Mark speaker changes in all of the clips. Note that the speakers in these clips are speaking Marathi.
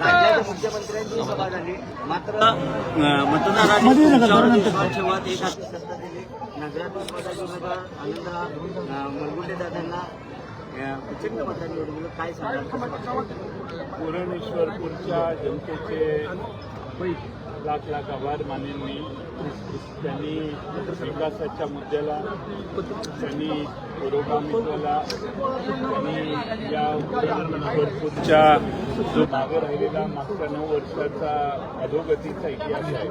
Speaker 1: राज्याच्या मुख्यमंत्र्यांची सभा झाली. मात्र मतदारांनी ठेवत एक हाती सत्ता दिली. नगरातील पदाचे उमेदवार आनंदराव मलगुंडे दादांना प्रचंड मतदान निवडून काय सांगाल?
Speaker 2: पुरणेश्वरपूरच्या जनतेचे लाख लाख आभार मानेन मी. त्यांनी विकासाच्या मुद्द्याला त्यांनी पुरोगामित्वाला त्यांनी या भरपूरच्या जो मागे राहिलेला मागच्या नऊ वर्षाचा अधोगतीचा इतिहास आहे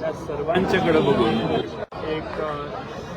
Speaker 2: त्या सर्वांच्याकडे बघून एक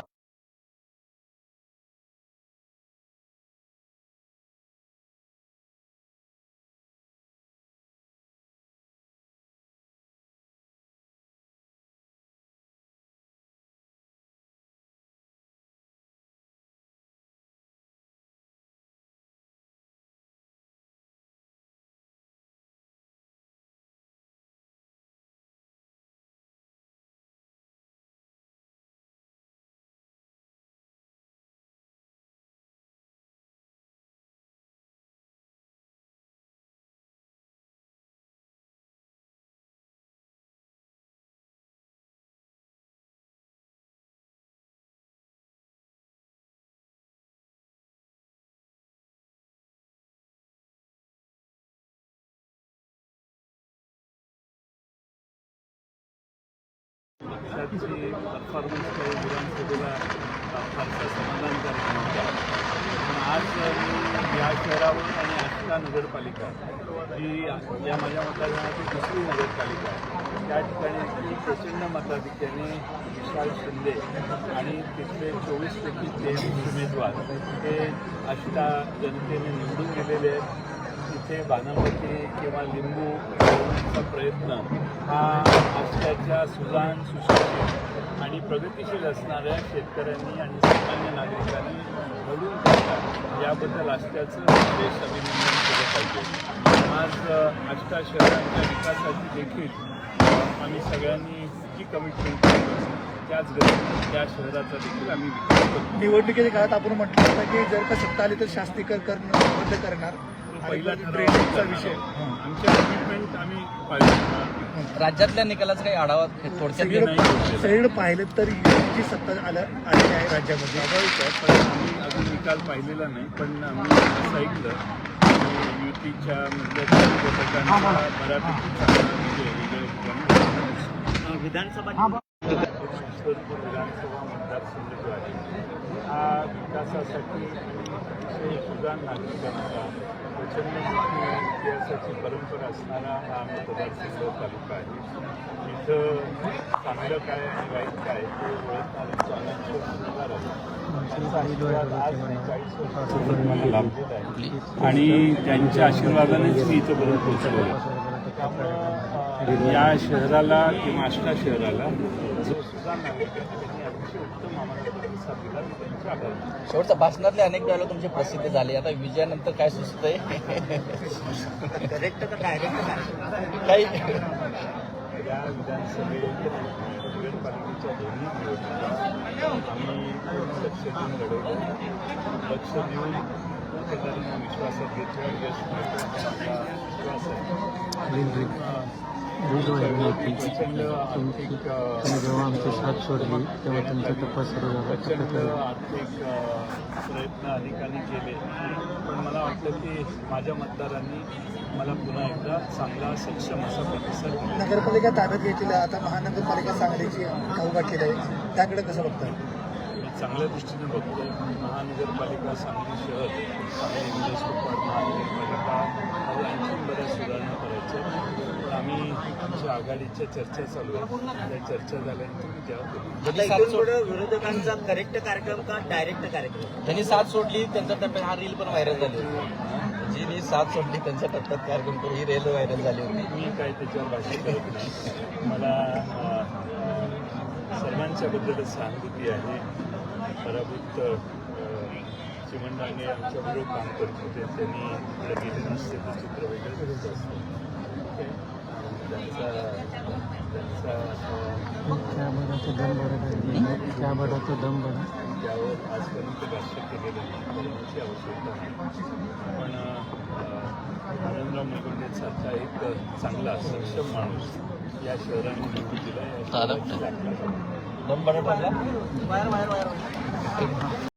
Speaker 2: अ, पक्षाची परफॉर्मन्स काही विधानसभेला फारसा समाधानकारक नव्हता. पण आज मी या शहरावर आणि आष्टा नगरपालिका जी या माझ्या मतदारसंघाची दुसरी नगरपालिका आहे त्या ठिकाणी प्रचंड मताधिक्याने विशाल शिंदे आणि तिथले चोवीसपैकी तेवीस उमेदवार हे आष्टा जनतेने निवडून गेलेले आहेत. ते बाणावती किंवा लिंबू लावण्याचा प्रयत्न हा आजकालच्या सुजान सुशिक्षित आणि प्रगतिशील असणाऱ्या शेतकऱ्यांनी आणि सामान्य नागरिकांनी घडून याबद्दल आष्ट्याचं विशेष अभिनंदन केलं पाहिजे. आज आष्टा शहरांच्या विकासाची देखील आम्ही सगळ्यांनी जी कमिटमेंट केली त्याच गतीने त्या शहराचा देखील आम्ही विकास करतो
Speaker 3: निवडणुकीच्या काळात आपण म्हटलं होतं की जर का सत्ता आली तर शास्त्रीकर करणं बंद करणार.
Speaker 2: पहिला
Speaker 3: ड्रेनेजचा विषय.
Speaker 2: आमच्या कमिटमेंट आम्ही पाहिजे
Speaker 4: राज्यातल्या निकालाचा काही आढावा थोडक्यात.
Speaker 3: सगळीकडे पाहिलं तर युतीची सत्ता आलं आलेली आहे राज्यामध्ये.
Speaker 2: पण आम्ही अजून निकाल पाहिलेला नाही पण आम्ही असं ऐकलं युतीच्या मधल्या काही घटकांचा बऱ्यापैकी चांगला म्हणजे
Speaker 1: विधानसभा
Speaker 2: ईश्वरपूर विधानसभा मतदारसंघ जो आहे हा विकासासाठी सुजाण नागरिकांचा प्रचंड इतिहासाची परंपरा असणारा हा मतदारसंघ तालुका आहे. इथं चांगलं काय आणि वाईट काय ते ओळखणारे चालक मतदार आहेत लाभलेला आहे. आणि त्यांच्या आशीर्वादानेच मी इथं इथंपर्यंत पोहोचलो त्यामुळं या शहराला किंवा आष्टा शहराला जो सुद्धा नागरिक त्यांनी अतिशय उत्तम आम्हाला प्रतिसाद दिला. मी त्यांचे आभार मानतो.
Speaker 4: शेवटचा भाषणातले अनेक डायलॉग तुमचे प्रसिद्ध झाले. आता विजयानंतर काय सुचतंय?
Speaker 1: करेक्ट का डायरेक्ट काय
Speaker 4: काही
Speaker 2: या विधानसभेत नगरपालिकेच्या दोन्ही निवडणुका आम्ही लक्ष देऊन लक्ष देऊन विश्वासात घेतलं यश मिळतं असा माझा विश्वास आहे. प्रचंड आर्थिक अ,
Speaker 5: तुम्ही जेव्हा आमची साथ सोडली तेव्हा तुमचा तपास सुरू झाला
Speaker 2: प्रचंड आर्थिक प्रयत्न अनेकांनी केले पण मला वाटतं की माझ्या मतदारांनी मला पुन्हा एकदा चांगला सक्षम असा प्रतिसाद
Speaker 3: नगरपालिका ताब्यात घेतलेली आता महानगरपालिका सांगलीची खाऊ केली आहे त्याकडे कसं बघता
Speaker 2: मी चांगल्या दृष्टीने बघतो महानगरपालिका सांगली शहर आणि इंग्रजकोपाड महानगरपालिका मला आणखी बऱ्याच सुधारणा करायच्या आहेत. पण आम्ही आमच्या आघाडीच्या चर्चा चालू आहेत त्या चर्चा झाल्यानंतर मी
Speaker 1: पुढे विरोधकांचा करेक्ट कार्यक्रम का डायरेक्ट कार्यक्रम?
Speaker 4: त्यांनी साथ सोडली त्यांच्या टप्प्यात हा रील पण व्हायरल झाली होती. जी साथ सोडली त्यांच्या टप्प्यात कार्यक्रम करून ही रेल व्हायरल झाली होती.
Speaker 2: मी काय त्याच्यावर भाष्य करत नाही. मला सर्वांच्या बद्दलच सहानुभूती आहे. पराभूत चिमणरांगे आमच्याबरोबर काम करत होते. त्यांनी गेले नसते तर चित्र वेगळं दिसत असतं त्यांचा त्यांचा
Speaker 5: त्या बडाचा दम बडा त्या बडाचा दम बडा
Speaker 2: ज्यावर आजपर्यंत भाष्य केलेलं नाही आवश्यकता नाही पण नरेंद्र आनंदराव मुलगुंडेसारखा एक चांगला सक्षम माणूस या शहराने निवडून दिला या
Speaker 4: दम बडा